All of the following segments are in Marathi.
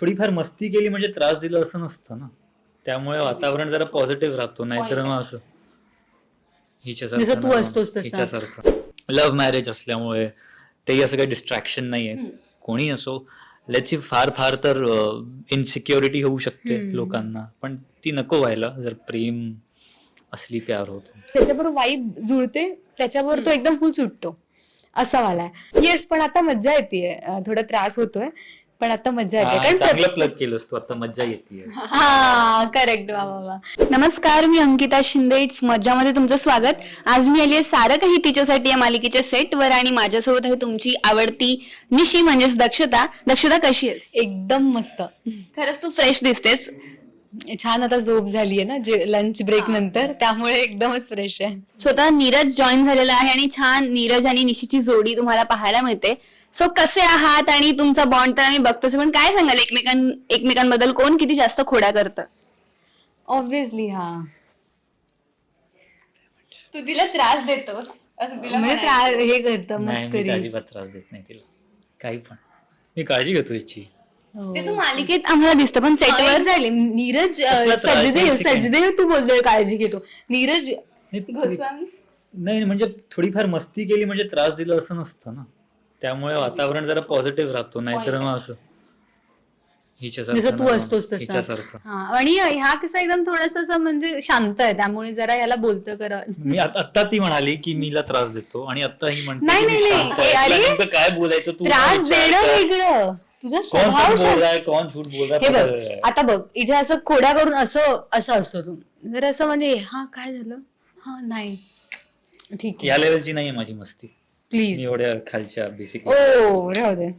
थोडीफार मस्ती केली म्हणजे त्रास दिला असं नसतं ना. त्यामुळे वातावरण जरा पॉझिटिव्ह राहतो नाहीतर मग असं हिच्यासारखं जसं तू ना, असतोस तसा. हिच्यासारखं. लव्ह मॅरेज असल्यामुळे तेही असं काही डिस्ट्रॅक्शन नाहीये. हम्म. कोणी असो लेट्स फार फार तर इनसिक्युरिटी होऊ शकते हम्म. लोकांना. पण ती नको व्हायला जर प्रेम असली प्यार होतो. त्याच्याबरोबर वाईब जुळते त्याच्यावर तो एकदम फुल सुटतो. असा वाला आहे. येस पण आता मज्जा येते थोडा त्रास होतोय. पण आता मज्जा येते हा, कारण चांगलं प्लग केलंस तू आता मज्जा येते. हा करेक्ट वा वा वा. नमस्कार मी अंकिता शिंदे. इट्स मज्जामध्ये तुमचं स्वागत. आज मी आली आहे सारं काही तिच्यासाठी या मालिकेच्या सेटवर आणि माझ्यासोबत आहे तुमची आवडती निशी म्हणजेच दक्षता. दक्षता कशी आहेस? एकदम मस्त. खरंच तू फ्रेश दिसतेस. छान आता झोप झाली आहे ना जे लंच ब्रेक नंतर त्यामुळे एकदमच फ्रेश आहे. स्वतः नीरज जॉईन झालेला आहे आणि छान नीरज आणि निशीची जोडी तुम्हाला पाहायला मिळते. सो कसे आहात आणि तुमचा बॉन्ड तर आम्ही बघतोच पण काय सांगाल एकमेकां एकमेकांबद्दल? कोण किती जास्त खोड्या करतं? ऑब्विसली हा. तू तिला त्रास देतोस. असं तिला म्हणजे म्हणायचं. त्रा- हे करतं नाही मी मस्करी. अजिबात त्रास देत नाही तिला. काही पण. मी काळजी घेतो याची. ते तू मालिकेत आम्हाला दिसतं पण सेटवर झाले नीरज अं, कसला त्रास? सजदेव? सजदेव तू बोलतोय काळजी घेतो नीरज नाही, गोस्वामी नाही म्हणजे थोडीफार मस्ती केली म्हणजे त्रास दिला असं नसतं ना त्यामुळे वातावरण जरा पॉझिटिव्ह राहतो नाहीतर मग असं हिच्यासारखं जसं तू ना, असतोस तसा हिच्यासारखं हा आणि ह्या कसा एकदम थोडस असं म्हणजे शांत आहे त्यामुळे जरा याला बोलतं करा मी आत- आत्ता ती म्हणाली की मीला त्रास देतो आणि आता ही म्हणते नाही, मी नाही, शांत नाही. आहे. अरे, तुला नेमकं काय बोलायचं तू त्रास विचार देणं कर. वेगळं तुझा स्वभाव सच बोल शांत रहा है कोण झूठ बोल रहा हे है बघ पता है. आता बघ इथे असं खोड्या करून असं असं असतो तू. जर असं म्हणजे हा काय झालं? हा नाही. ठीक आहे. या लेवलची नाहीये माझी मस्ती. मी प्लीज एवढ्या खालच्या बेसिक ओ राहू दे.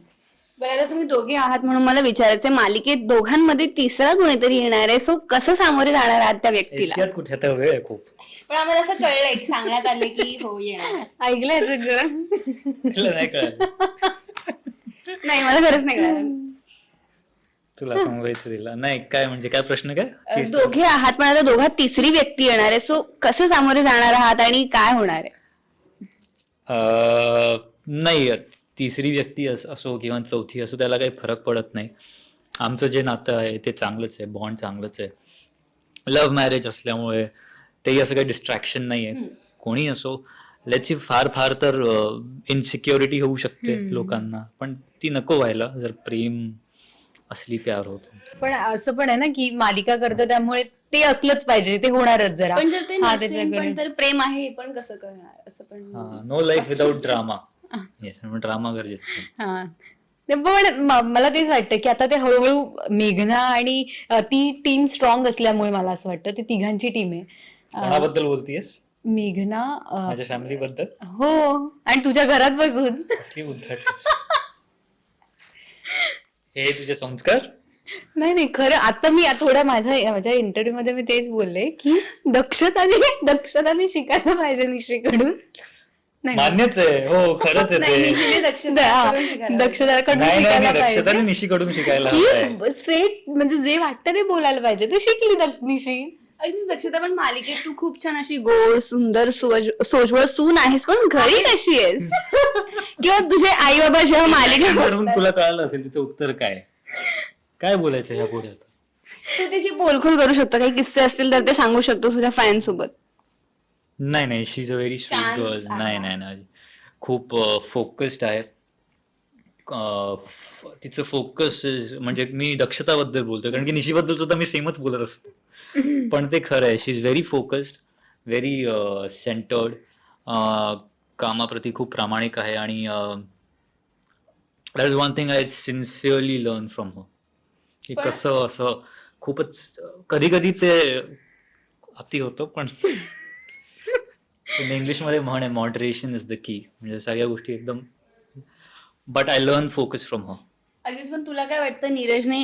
बरं आता तुम्ही दोघे आहात म्हणून मला विचारायचंय मालिकेत दोघांमध्ये तिसरा कोणीतरी येणार आहे? सो कसं सामोरे जाणार आहात त्या व्यक्तीला? इतक्यात कुठे आता वेळ आहे खूप. पण आम्हाला असं कळलंय की सांगण्यात आले की हो येणार. ऐकलंय तू जरा. तुला नाही कळलं. नाही मला खरंच नाही कळलं तुला सांगायचं तिला. नाही काय म्हणजे काय प्रश्न काय? अं, तीस- दोघे आहात पण आता दोघात तिसरी व्यक्ती येणार आहे. सो कसं सामोरे जाणार आहात आणि काय होणार आहे? अं, नाही तिसरी व्यक्ती अस- असो किंवा चौथी असो त्याला काही फरक पडत नाही. आमचं जे नातं आहे ते चांगलंच आहे. बॉन्ड चांगलंच आहे. लव्ह मॅरेज असल्यामुळे तेही असं काही डिस्ट्रॅक्शन नाहीये. कोणी असो लेट्स फार फार तर इनसिक्युरिटी होऊ शकते लोकांना. पण ती नको व्हायला जर प्रेम असली प्यार होतो. पण असं पण आहे ना की मालिका करतो त्यामुळे ते असलंच पाहिजे ते होणारच जरा. पण जर ते नसेल त्याच्याकडे. पण तर प्रेम आहे हे पण कसं कळणार असं पण no life without drama yes drama गरजेचं आहे. हा. ते पण म- मला तेच वाटतं की आता ते हळूहळू मेघना आणि अ, ती टीम स्ट्रॉंग असल्यामुळे मला असं वाटतं ती तिघांची टीम आहे. अ, कोणाबद्दल बोलतीयस? मेघना अ, माझ्या फॅमिली बद्दल हो आणि तुझ्या घरात बसून. उद्धट. हे तुझे संस्कार? नाही नाही खरं आता मी थोड्या माझ्या माझ्या इंटरव्ह्यू मध्ये मी तेच बोलले की दक्षताने दक्षताने शिकायला पाहिजे निश्रीकडून नाही मान्यच आहे. हो खरंच आहे नाही, ते. निखिलने दक्षताकडून शिकायला पाहिजे. दक्षताकडून नाही नाही शिकायला नाही, दक्षताने पाहिजे निशीकडून शिकायला हवं आहे. की स्ट्रेट म्हणजे जे वाटतं ते बोलायला पाहिजे. ते शिकली दक- निशी. अगदी दक्षता पण मालिकेत तू खूप छान अशी गोड सुंदर सुवज- सोज्वळ सून आहेस पण घरी कशी आहेस? किंवा तुझे आई बाबा जेव्हा मालिका वरून तुला कळालं असेल तिचं उत्तर काय? काय बोलायचं ह्या पुढे आता? तू त्याची बोलखोल करू शकतो. काही किस्से असतील तर ते सांगू शकतो तुझ्या फॅन सोबत नाही नाही she is a very sweet Chance girl. नाही नाही नाही. खूप फोकस्ड आहे. अं, फ- तिचं फोकस म्हणजे मी दक्षताबद्दल बोलतोय. कारण की निशीबद्दल सुद्धा मी सेमच बोलत असतो. पण ते खरं आहे. She is very focused very centred कामाप्रती खूप प्रामाणिक आहे आणि that is one thing I sincerely learn from हो की कसं असं खूपच कधी कधी ते अति होतं पण इंग्लिशमध्ये म्हण आहे मॉडरेशन इज द की म्हणजे सगळ्या गोष्टी एकदम but I learn focus from हो अगदीच पण तुला काय वाटतं नीरजने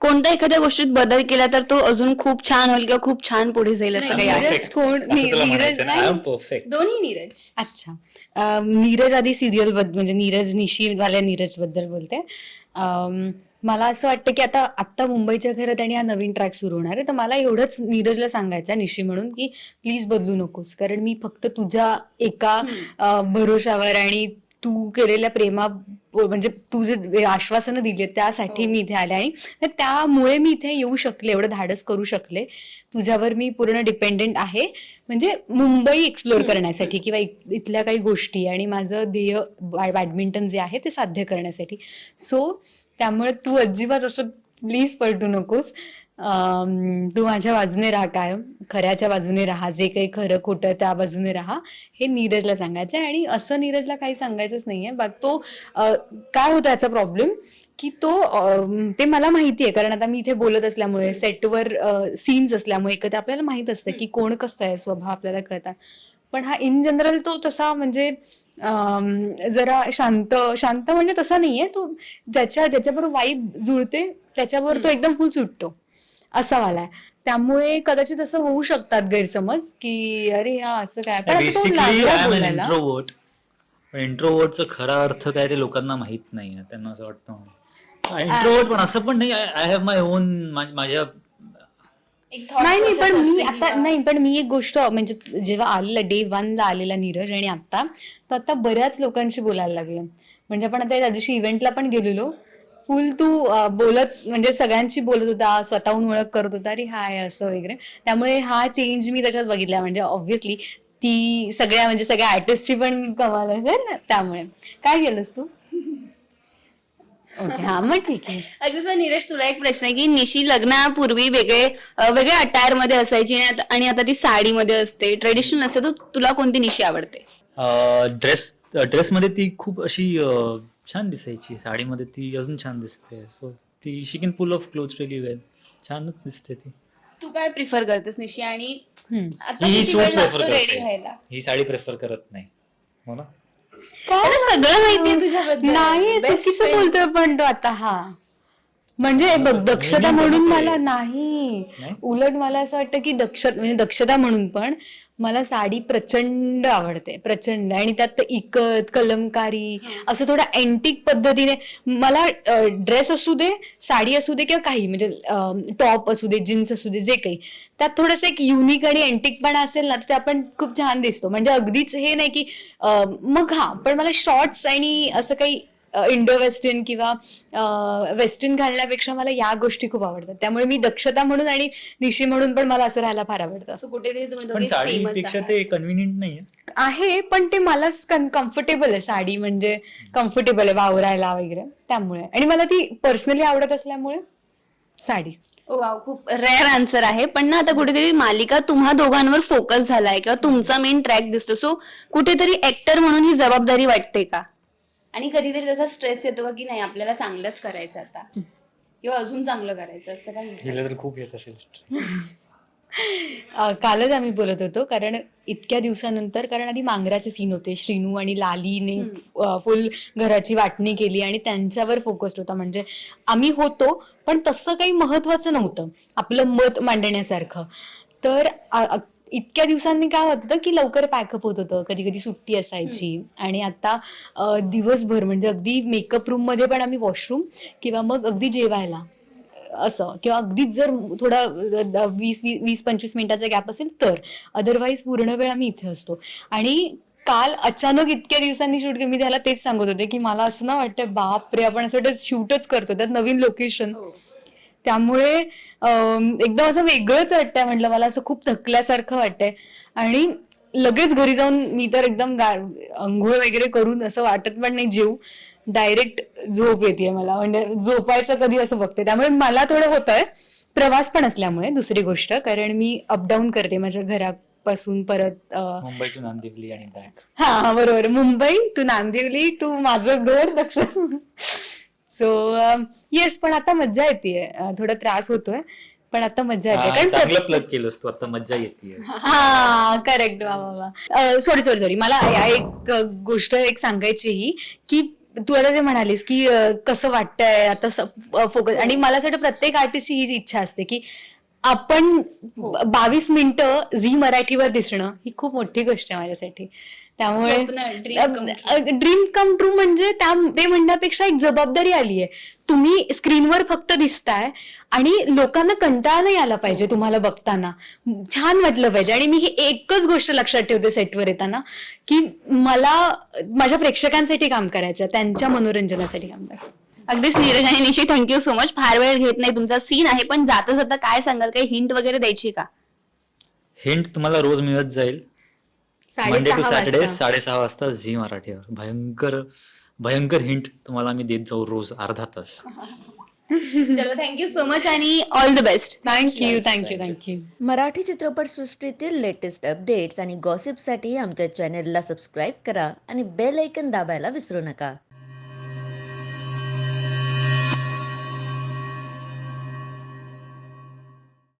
कोणत्या एखाद्या गोष्टीत बदल केला तर तो अजून खूप छान होईल किंवा खूप छान पुढे जाईल असं काही आहे? नीरज कोण? नीरज दोन्ही नीरज. अच्छा. अं, नीरज आधी सिरियलबद्दल म्हणजे नीरज निशी वाल्या नीरजबद्दल बोलते. अं, मला असं वाटतं की आता आत्ता मुंबईच्या घरात आणि हा नवीन ट्रॅक सुरू होणार आहे तर मला एवढंच नीरजला सांगायचं आहे निशी म्हणून की प्लीज बदलू नकोस. कारण मी फक्त तुझ्या एका अं, भरोशावर आणि तू केलेल्या प्रेमा म्हणजे तू जे आश्वासनं दिली त्यासाठी मी इथे आले आणि त्यामुळे मी इथे येऊ शकले एवढं धाडस करू शकले. तुझ्यावर मी पूर्ण डिपेंडेंट आहे. म्हणजे मुंबई एक्सप्लोर करण्यासाठी किंवा इथल्या काही गोष्टी आणि माझं ध्येय बॅडमिंटन जे आहे ते साध्य करण्यासाठी. सो त्यामुळे तू अजिबात असं प्लीज पलटू नकोस. तू माझ्या बाजूने राहा कायम. खऱ्याच्या बाजूने राहा. जे काही खरं खोटं त्या बाजूने राहा. हे नीरजला सांगायचं आहे आणि असं नीरजला काही सांगायचंच नाहीये बाग तो काय होता याचा प्रॉब्लेम की तो ते मला माहिती आहे. कारण आता मी इथे बोलत असल्यामुळे सेटवर सीन्स असल्यामुळे एकदा आपल्याला माहीत असतं की कोण कसं आहे स्वभाव आपल्याला कळतात. पण हा इन जनरल तो तसा म्हणजे जरा शांत शांत म्हणजे तसा नाहीये. तो ज्याच्या ज्याच्याबरोबर वाईब जुळते त्याच्यावर तो एकदम फुल सुटतो. असा वाला आहे. त्यामुळे कदाचित असं होऊ शकतात गैरसमज की अरे हा असं काय? पण तो लागला बोलायला. इंट्रोवर्ट इंट्रोवर्टचा खरा अर्थ काय ते लोकांना माहीत नाही त्यांना असं वाटतं. इंट्रोवर्ट पण असं पण नाही आय हॅव माय ओन माझ्या नाही नाही पण मी आता नाही पण मी एक गोष्ट म्हणजे जेव्हा आलेला डे ला आलेला नीरज आणि आता तर आता बऱ्याच लोकांशी बोलायला लागले. म्हणजे आपण आता त्या दिवशी इव्हेंटला पण गेलेलो. फुल तू बोलत म्हणजे सगळ्यांशी बोलत होता स्वतःहून ओळख करत होता. अरे हाय असं वगैरे. त्यामुळे हा चेंज मी त्याच्यात बघितला. म्हणजे ऑब्व्हियसली ती सगळ्या म्हणजे सगळ्या आर्टिस्टची पण कमाल ना? त्यामुळे. काय केलंस तू? ओके हा मग ठीक आहे. अगदीच नीरज तुला एक प्रश्न आहे की निशी लग्नापूर्वी वेगळे अं, वेगळ्या अटायरमध्ये असायची आणि आता- आणि आता ती साडीमध्ये असते. ट्रेडिशनल असते तर तुला कोणती निशी आवडते? ड्रेस ड्रेसमध्ये ती खूप अशी अं, छान दिसायची. साडीमध्ये ती अजून छान दिसते. सो ती she can pull off cloth really well छानच दिसते ती. तू काय प्रिफर करतेस निशी? आणि हम्म. आता ही किती वेळ सूट प्रेफर लागतो रेडी करते. व्हायला ही साडी प्रेफर करत नाही. हो ना? त्याला सगळं माहितीये तुझ्याबद्दल नाही Best चुकीचं friend. बोलतोय पण तो आता हा म्हणजे बघ दक्षता म्हणून. मला नाही नाही? उलट मला असं वाटतं की दक्ष म्हणजे दक्षता म्हणून पण मला साडी प्रचंड आवडते प्रचंड. आणि त्यात इकत कलमकारी असं थोडं अँटिक पद्धतीने मला ड्रेस असू दे साडी असू दे किंवा काही म्हणजे टॉप असू दे जीन्स असू दे जे काही. त्यात थोडंसं एक युनिक आणि अँटिकपणा असेल ना तर ते आपण खूप छान दिसतो. म्हणजे अगदीच हे नाही की मग हा पण मला शॉर्ट्स आणि असं काही इंडो वेस्टर्न किंवा वेस्टर्न घालण्यापेक्षा मला या गोष्टी खूप आवडतात. त्यामुळे मी दक्षता म्हणून आणि दिशी म्हणून पण मला असं राहायला फार आवडतं. कुठेतरी ते कन्व्हिनियंट नाहीये. आहे पण ते मला कम्फर्टेबल आहे. साडी म्हणजे कम्फर्टेबल आहे वावरायला वगैरे. त्यामुळे. आणि मला ती पर्सनली आवडत असल्यामुळे साडी. वाव खूप रेअर आन्सर आहे. पण ना आता कुठेतरी मालिका तुम्हा दोघांवर फोकस झालाय किंवा तुमचा मेन ट्रॅक दिसतो. सो कुठेतरी ऍक्टर म्हणून ही जबाबदारी वाटते का? आणि कधीतरी त्याचा स्ट्रेस येतो का की नाही आपल्याला चांगलंच करायचं आता. किंवा अजून चांगलं करायचं असं काही हिला तर खूप येत असेल अं, कालच आम्ही बोलत होतो कारण इतक्या दिवसानंतर कारण आधी मांगराचे सीन होते श्रीनू आणि लालीने फुल घराची वाटणी केली आणि त्यांच्यावर फोकस्ड होता. म्हणजे आम्ही होतो पण तसं काही महत्वाचं नव्हतं आपलं मत मांडण्यासारखं. तर इतक्या दिवसांनी काय होत होतं की लवकर पॅकअप होत होतं. कधी कधी सुट्टी असायची. आणि आता दिवसभर म्हणजे अगदी मेकअप रूममध्ये पण आम्ही वॉशरूम किंवा मग अगदी जेवायला. असं. किंवा अगदीच जर थोडा वीस वीस पंचवीस मिनिटाचा गॅप असेल तर. अदरवाईज पूर्ण वेळ आम्ही इथे असतो. आणि काल अचानक इतक्या दिवसांनी शूट मी त्याला तेच सांगत होते की मला असं ना वाटतं बाप रे आपण असं वाटतं शूटच करतो त्यात नवीन लोकेशन त्यामुळे एकदम असं वेगळंच वाटतंय. म्हटलं मला असं खूप थकल्यासारखं वाटतंय. आणि लगेच घरी जाऊन मी तर एकदम आंघोळ वगैरे करून असं वाटत पण नाही जेव डायरेक्ट झोप येते मला. म्हणजे झोपायचं कधी असं बघते. त्यामुळे मला थोडं होतंय. प्रवास पण असल्यामुळे दुसरी गोष्ट. कारण मी अपडाऊन करते माझ्या घरापासून परत मुंबई टू नांदिवली आणि हा हा, बरोबर. मुंबई टू नांदिवली टू माझं घर दक्षिण. सो येस पण आता मज्जा येते थोडा त्रास होतोय पण आता मज्जा येते कारण चांगलं प्लग केलंस तू आता मज्जा येते हा करेक्ट वा वा वा. सॉरी सॉरी सॉरी मला या एक गोष्ट एक सांगायची ही की तू आता जे म्हणालीस की कसं वाटतंय आता फोकस आणि मला असं वाटतं प्रत्येक आर्टिस्टची हीच इच्छा असते की आपण बावीस मिनिटं झी मराठीवर दिसणं ही खूप मोठी गोष्ट आहे माझ्यासाठी. त्यामुळे. ड्रीम कम ट्रू म्हणजे त्या ते म्हणण्यापेक्षा एक जबाबदारी आली आहे. तुम्ही स्क्रीनवर फक्त दिसताय आणि लोकांना कंटाळा नाही आला पाहिजे तुम्हाला बघताना. छान वाटलं पाहिजे आणि मी ही एकच गोष्ट लक्षात ठेवते सेटवर येताना की मला माझ्या प्रेक्षकांसाठी काम करायचं त्यांच्या मनोरंजनासाठी काम करायचं अगदीच नीरज आणि निशी थँक्यू सो मच फार वेळ घेत नाही तुमचा सीन आहे पण जाता जाता काय सांगाल? काही हिंट वगैरे द्यायची का? हिंट तुम्हाला रोज मिळत जाईल. मंडे टू सॅटर्डे वाजता. साडेसहा वाजता झी मराठीवर भयंकर भयंकर हिंट तुम्हाला मी देत जाऊ रोज अर्धा तास. चलो थँक्यू सो मच आणि all the best thank you thank you thank you Marathi चित्रपटसृष्टीतील लेटेस्ट अपडेट्स आणि गॉसिपसाठी आमच्या चॅनेलला सबस्क्राईब करा आणि बेल ऐकन दाबायला विसरू नका.